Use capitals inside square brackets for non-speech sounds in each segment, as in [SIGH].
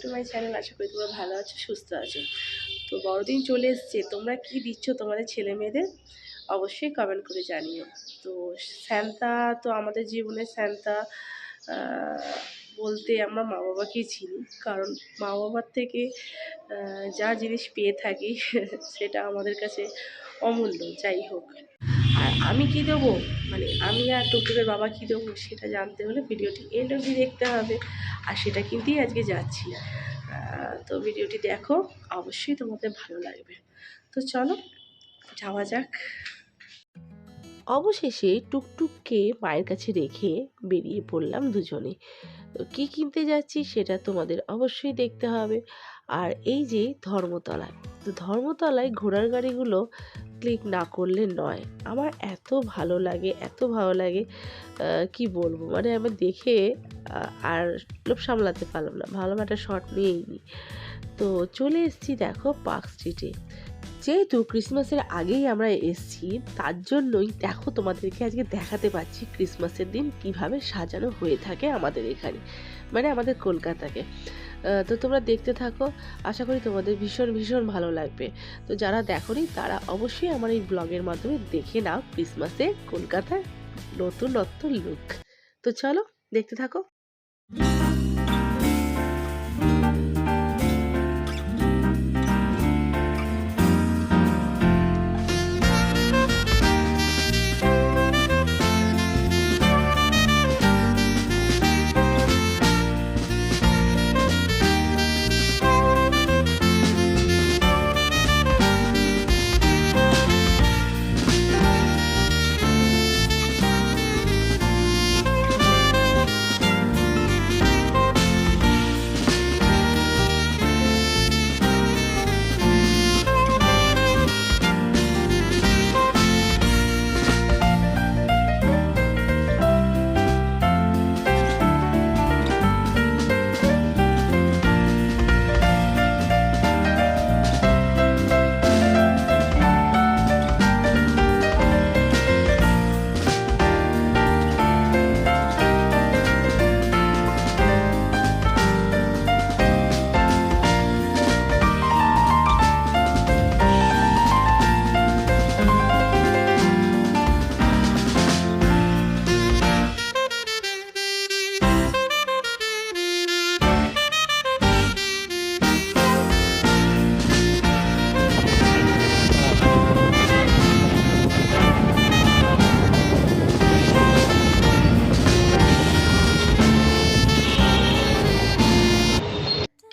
To my channel আশা করি তোমরা ভালো আছো, সুস্থ আছো। তো বড়দিন চলে এসছে, তোমরা কি দিচ্ছ তোমাদের ছেলে মেয়েদের? অবশ্যই কমেন্ট করে জানিও। তো স্যান্তা তো আমাদের জীবনে স্যান্তা বলতে আমরা মা বাবাকেই চিনি। কারণ মা বাবার থেকে যা জিনিস পেয়ে থাকি, [LAUGHS] সেটা আমাদের কাছে অমূল্য। যাই হোক। আর আমি কি দেবো? মানে আমি আর টুকটুকের বাবা কি দেবো সেটা জানতে হলে ভিডিওটি এন্ড অবধি দেখতে হবে। আর সেটা কিনতেই আজকে যাচ্ছি তো ভিডিওটি দেখো, অবশ্যই তোমাদের ভালো লাগবে। তো চলো, যাওয়া যাক। অবশেষে টুকটুককে মায়ের কাছে রেখে বেরিয়ে পড়লাম দুজনে। তো কী কিনতে যাচ্ছি সেটা তোমাদের অবশ্যই দেখতে হবে। আর এই যে ধর্মতলায়, তো ধর্মতলায় ঘোড়ার গাড়িগুলো ক্লিক না করলে নয়। আমার এত ভালো লাগে, এত ভালো লাগে কি বলব? মানে আমি দেখে আর লোভ সামলাতে পারলাম না। ভালো একটা শট নিয়েই নি। তো চলে এসেছি, দেখো পার্ক স্ট্রিটে যেহেতু ক্রিসমাসের আগেই আমরা এসেছি, তার জন্যই দেখো তোমাদেরকে আজকে দেখাতে পাচ্ছি ক্রিসমাসের দিন কীভাবে সাজানো হয়ে থাকে আমাদের এখানে মানে আমাদের কলকাতাকে। তো তোমরা দেখতে থাকো, আশা করি তোমাদের ভীষণ ভীষণ ভালো লাগবে। তো যারা দেখোনি, তারা অবশ্যই আমার এই ব্লগের মাধ্যমে দেখে নাও ক্রিসমাসে কলকাতার নতুনত্ব লুক তো চলো, দেখতে থাকো।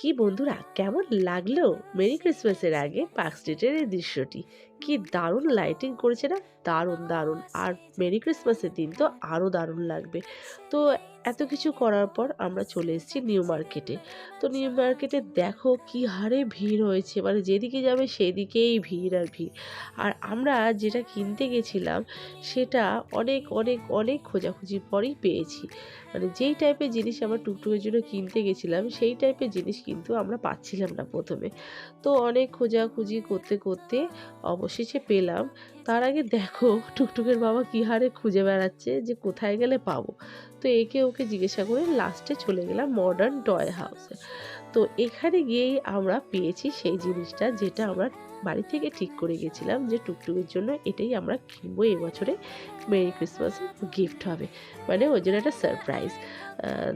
কি বন্ধুরা, কেমন লাগল মেরি ক্রিসমাসের আগে পার্ক স্ট্রিটের এই দৃশ্যটি? কি দারুণ লাইটিং করেছে না? দারুণ দারুণ। আর মেরি ক্রিসমাসের দিন তো আরও দারুণ লাগবে। তো এত কিছু করার পর আমরা চলে এসেছি নিউ মার্কেটে। তো নিউ মার্কেটে দেখো কি হারে ভিড় হয়েছে মানে যেদিকে যাবে সেদিকেই ভিড় আর ভিড়। আর আমরা যেটা কিনতে গেছিলাম সেটা অনেক অনেক অনেক খোঁজাখুঁজির পরেই পেয়েছি। মানে যেই টাইপের জিনিস আমরা টুকটুকের জন্য কিনতে গেছিলাম, সেই টাইপের জিনিস কিন্তু আমরা পাচ্ছিলাম না প্রথমে। তো অনেক খোঁজাখুঁজি করতে করতে অবশেষে পেলাম। তার আগে দেখো টুকটুকের বাবা কী হারে খুঁজে বেড়াচ্ছে যে কোথায় গেলে পাবো। তো একে ওকে জিজ্ঞাসা করে লাস্টে চলে গেলাম মডার্ন টয় হাউসে তো এখানে গিয়েই আমরা পেয়েছি সেই জিনিসটা যেটা আমরা বাড়ি থেকে ঠিক করে গেছিলাম যে টুকটুকের জন্য এটাই আমরা কিনবো এবছরে মেরি ক্রিসমাসে গিফট হবে। মানে ওই জন্য একটা সারপ্রাইজ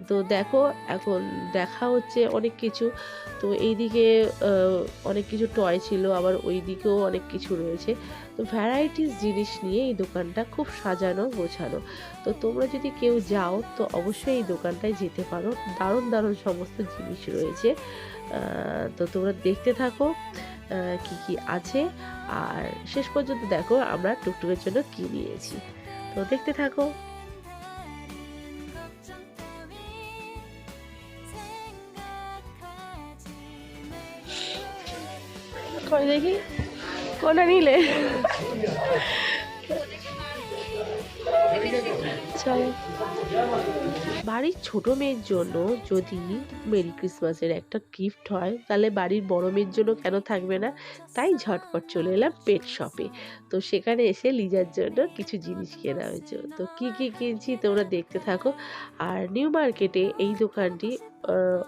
তো দেখো এখন দেখা হচ্ছে অনেক কিছু। তো এইদিকে আহ, অনেক কিছু টয় ছিল আবার ওই দিকেও অনেক কিছু রয়েছে। তো ভ্যারাইটিস জিনিস নিয়ে এই দোকানটা খুব সাজানো গোছানো। তো তোমরা যদি কেউ যাও তো অবশ্যই এই দোকানটায় যেতে পারো। দারুণ দারুণ সমস্ত জিনিস রয়েছে। তো তোমরা দেখতে থাকো। কি কি আছে? আর শেষ পর্যন্ত দেখো আমরা টুকটুকের জন্য কি নিয়েছি। তো দেখতে থাকো। কই দেখি? কোনটা নিলে? চলো। বাড়ির ছোট মেয়ের জন্য যদি মেরি ক্রিসমাসের একটা গিফট হয়, তাহলে বাড়ির বড় মেয়ের জন্য কেন থাকবে না? তাই ঝটপট চলে এলাম পেট শপে তো সেখানে এসে লিজার জন্য কিছু জিনিস কেনা হয়েছে। তো কি কি কিনছি তোমরা দেখতে থাকো। আর নিউ মার্কেটে এই দোকানটি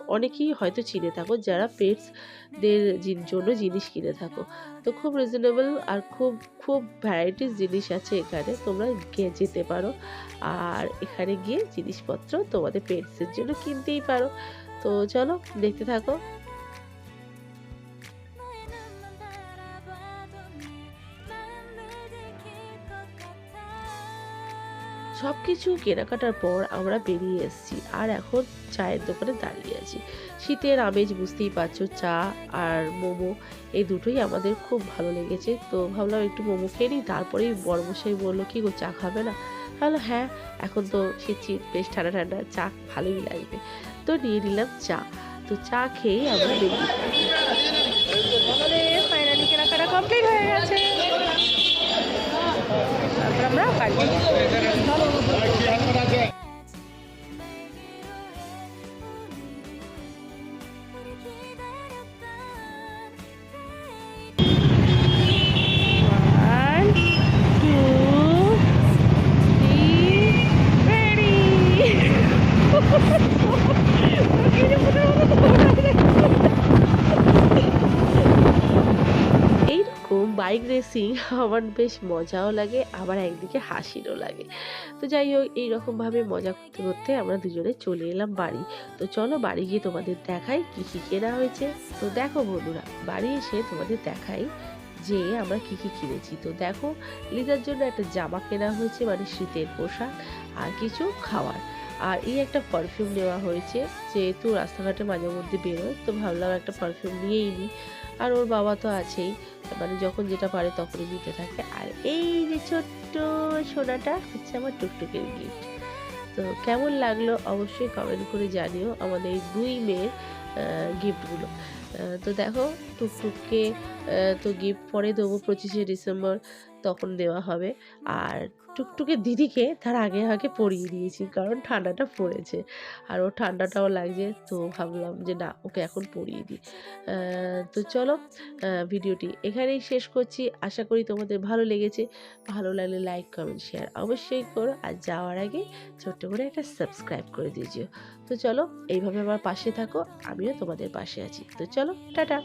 অনেকেই হয়তো চিনে থাকো, যারা পেটসদের জন্য জিনিস কিনে থাকো। তো খুব রিজনেবল আর খুব খুব ভ্যারাইটিস জিনিস আছে এখানে, তোমরা গিয়ে যেতে পারো। আর এখানে গিয়ে জিনিসপত্র তোমাদের পেটসের জন্য কিনতেই পারো। তো চলো, দেখতে থাকো। সব কিছু কেনাকাটার পর আমরা বেরিয়ে এসেছি। আর এখন চায়ের দোকানে দাঁড়িয়ে আছি। শীতের আমেজ বুঝতেই পারছ, চা আর মোমো, এই দুটোই আমাদের খুব ভালো লেগেছে। তো ভাবলাম একটু মোমো খেয়ে নিই, তারপরেই বড়মশাই বলল, কি গো, চা খাবে না? তাহলে হ্যাঁ এখন তো শীত শীত বেশ ঠান্ডা ঠান্ডা, চা ভালোই লাগবে। তো নিয়ে নিলাম চা। তো চা খেয়েই আমরা বেরিয়ে বাইক রেসিং [LAUGHS] আমার বেশ মজাও লাগে, আবার একদিকে হাসিরও লাগে। তো যাই হোক, এইরকমভাবে মজা করতে করতে আমরা দুজনে চলে এলাম বাড়ি। তো চলো বাড়ি গিয়ে তোমাদের দেখাই কী কী কেনা হয়েছে। তো দেখো বন্ধুরা, বাড়ি এসে তোমাদের দেখাই যে আমরা কি কী কিনেছি। তো দেখো, লিজার জন্য একটা জামা কেনা হয়েছে মানে শীতের পোশাক আর কিছু খাওয়ার। আর এই একটা পারফিউম নেওয়া হয়েছে, যেহেতু রাস্তাঘাটে মাঝে মধ্যে বেরোয়, তো ভাবলাম একটা পারফিউম নিয়েই নিই আর ওর বাবা তো আছেই। মানে যখন যেটা পারে তখনই দিতে থাকে। আর এই যে ছোট্ট সোনাটা হচ্ছে আমার টুকটুকের গিফট তো কেমন লাগল অবশ্যই কমেন্ট করে জানিও আমাদের দুই মেয়ের গিফটগুলো তো দেখো টুকটুককে তো গিফট পরে দেবো পঁচিশে ডিসেম্বর, তখন দেওয়া হবে। আর টুকটুকের দিদিকে তার আগে আগে পরিয়ে দিয়েছি, কারণ ঠান্ডাটা পড়েছে। আর ওর ঠান্ডাটাও লাগছে, তো ভাবলাম যে না, ওকে এখন পরিয়ে দিই। তো চলো ভিডিওটি এখানেই শেষ করছি। আশা করি তোমাদের ভালো লেগেছে। ভালো লাগলে লাইক কমেন্ট শেয়ার অবশ্যই করো। আর যাওয়ার আগে ছোট্ট করে একটা সাবস্ক্রাইব করে দিয়েছিও তো চলো, এইভাবে আমার পাশে থাকো, আমিও তোমাদের পাশে আছি। তো চলো, টাটা!